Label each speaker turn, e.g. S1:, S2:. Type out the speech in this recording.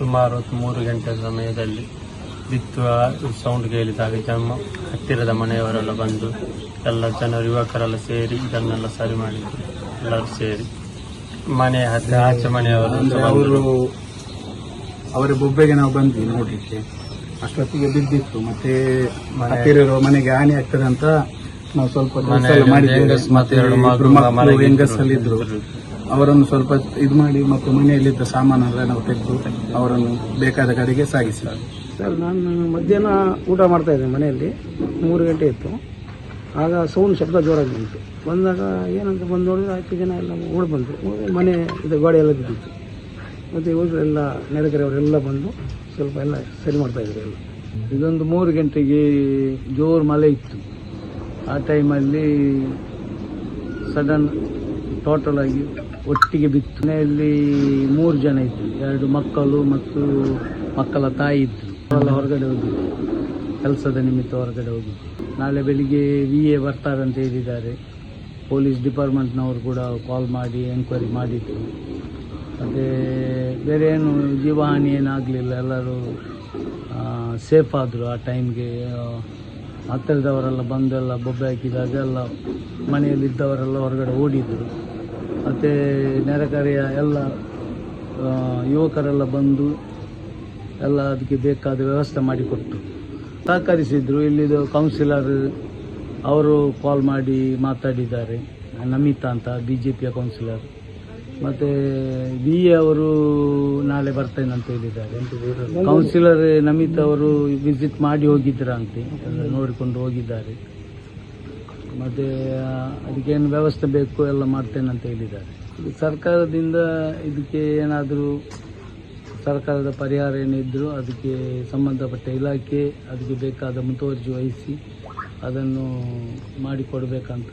S1: ಸುಮಾರು ಹೊತ್ತು ಮೂರು ಗಂಟೆ ಸಮಯದಲ್ಲಿ ಬಿತ್ತುವ ಸೌಂಡ್ ಕೇಳಿದಾಗ ಜಮ್ಮ ಹತ್ತಿರದ ಮನೆಯವರೆಲ್ಲ ಬಂದು ಎಲ್ಲ ಜನರು ಯುವಕರೆಲ್ಲ ಸೇರಿ ಇದನ್ನೆಲ್ಲ ಸರಿ ಮಾಡಿದ್ರು. ಎಲ್ಲರೂ ಸೇರಿ. ಮನೆ ಹತ್ತಿರ ಆಚೆ ಮನೆಯವರು
S2: ಅವರು ಅವರ ಬೊಬ್ಬೆಗೆ ನಾವು ಬಂದ್ವಿ ನೋಡಲಿಕ್ಕೆ. ಅಷ್ಟೊತ್ತಿಗೆ ಬಿದ್ದಿತ್ತು. ಮತ್ತೆ
S1: ಮನೆ-
S2: ಹತ್ತಿರ ಮನೆಗೆ ಹಾನಿ ಆಗ್ತದೆ ಅಂತ ನಾವು ಸ್ವಲ್ಪ ಮಾಡಿದ್ವಿ ಮಾಡಿದ್ದೇವೆ.
S1: ಮತ್ತೆ
S2: ಮತ್ತೆ ಅವರನ್ನು ಸ್ವಲ್ಪ ಇದು ಮಾಡಿ ಮತ್ತು ಮನೆಯಲ್ಲಿದ್ದ ಸಾಮಾನೆಲ್ಲ ನಾವು ತೆಗೆದು ಅವರನ್ನು ಬೇಕಾದ ಕಡೆಗೆ ಸಾಗಿಸಿ
S3: ಸರ್ ನಾನು ಮಧ್ಯಾಹ್ನ ಊಟ ಮಾಡ್ತಾ ಇದ್ದೆ ಮನೆಯಲ್ಲಿ. ಮೂರು ಗಂಟೆ ಇತ್ತು. ಆಗ ಸೌಂಡ್ ಶಬ್ದ ಜೋರಾಗಿ ಬಂತು. ಬಂದಾಗ ಏನಂತ ಬಂದು ನೋಡಿದ್ರೆ ಹತ್ತು ಜನ ಎಲ್ಲ ಓಡಿ ಬಂದರು. ಮನೆ ಇದು ಗೋಡೆ ಎಲ್ಲ ಬಿದ್ದಿತ್ತು. ಮತ್ತು ಇವರೆಲ್ಲ ನೆರೆಕರೆಯವರೆಲ್ಲ ಬಂದು ಸ್ವಲ್ಪ ಎಲ್ಲ ಸರಿ ಮಾಡ್ತಾ ಇದ್ರು ಎಲ್ಲ. ಇದೊಂದು ಮೂರು ಗಂಟೆಗೆ ಜೋರು ಮಳೆ ಇತ್ತು. ಆ ಟೈಮಲ್ಲಿ ಸಡನ್ ಟೋಟಲ್ ಆಗಿ ಒಟ್ಟಿಗೆ ಬಿತ್ತನೆಯಲ್ಲಿ ಮೂರು ಜನ ಇದ್ರು ಎರಡು ಮಕ್ಕಳು ಮತ್ತು ಮಕ್ಕಳ ತಾಯಿ ಇದ್ರು. ಅವರೆಲ್ಲ ಹೊರಗಡೆ ಹೋಗಿದ್ರು ಕೆಲಸದ ನಿಮಿತ್ತ ಹೊರಗಡೆ ಹೋಗಿದ್ರು ನಾಳೆ ಬೆಳಿಗ್ಗೆ ವಿ ಎ ಬರ್ತಾರಂತ ಹೇಳಿದ್ದಾರೆ. ಪೊಲೀಸ್ ಡಿಪಾರ್ಟ್ಮೆಂಟ್ನವರು ಕೂಡ ಕಾಲ್ ಮಾಡಿ ಎಂಕ್ವೈರಿ ಮಾಡಿದ್ರು. ಮತ್ತು ಬೇರೆ ಏನು, ಜೀವಹಾನಿ ಏನಾಗಲಿಲ್ಲ. ಎಲ್ಲರೂ ಸೇಫ್ ಆದರು ಆ ಟೈಮ್ಗೆ ಹತ್ತಿರದವರೆಲ್ಲ ಬಂದೆಲ್ಲ ಬೊಬ್ಬೆ ಹಾಕಿದಾಗ ಎಲ್ಲ ಮನೆಯಲ್ಲಿದ್ದವರೆಲ್ಲ ಹೊರಗಡೆ ಓಡಿದರು. ಮತ್ತು ನೆರೆಕರೆಯ ಎಲ್ಲ ಯುವಕರೆಲ್ಲ ಬಂದು ಎಲ್ಲ ಅದಕ್ಕೆ ಬೇಕಾದ ವ್ಯವಸ್ಥೆ ಮಾಡಿಕೊಟ್ಟು ಸಹಕರಿಸಿದ್ರು. ಇಲ್ಲಿದು ಕೌನ್ಸಿಲರ್ ಅವರು ಕಾಲ್ ಮಾಡಿ ಮಾತಾಡಿದ್ದಾರೆ. ನಮಿತಾ ಅಂತ ಬಿ ಜೆ ಪಿಯ ಕೌನ್ಸಿಲರ್ ಮತ್ತು ಬಿ ಎ ಅವರು ನಾಳೆ ಬರ್ತೇನೆ ಅಂತ ಹೇಳಿದ್ದಾರೆ. ಕೌನ್ಸಿಲರ್ ನಮಿತಾ ಅವರು ವಿಸಿಟ್ ಮಾಡಿ ಹೋಗಿದ್ರಂತೆ. ನೋಡಿಕೊಂಡು ಹೋಗಿದ್ದಾರೆ. ಮತ್ತು ಅದಕ್ಕೇನು ವ್ಯವಸ್ಥೆ ಬೇಕು ಎಲ್ಲ ಮಾಡ್ತೇನೆ ಅಂತ ಹೇಳಿದ್ದಾರೆ. ಸರ್ಕಾರದಿಂದ ಇದಕ್ಕೆ ಏನಾದರೂ ಸರ್ಕಾರದ ಪರಿಹಾರ ಏನಿದ್ರು ಅದಕ್ಕೆ ಸಂಬಂಧಪಟ್ಟ ಇಲಾಖೆ ಅದಕ್ಕೆ ಬೇಕಾದ ಮುತುವರ್ಜಿ ವಹಿಸಿ ಅದನ್ನು ಮಾಡಿಕೊಡ್ಬೇಕಂತ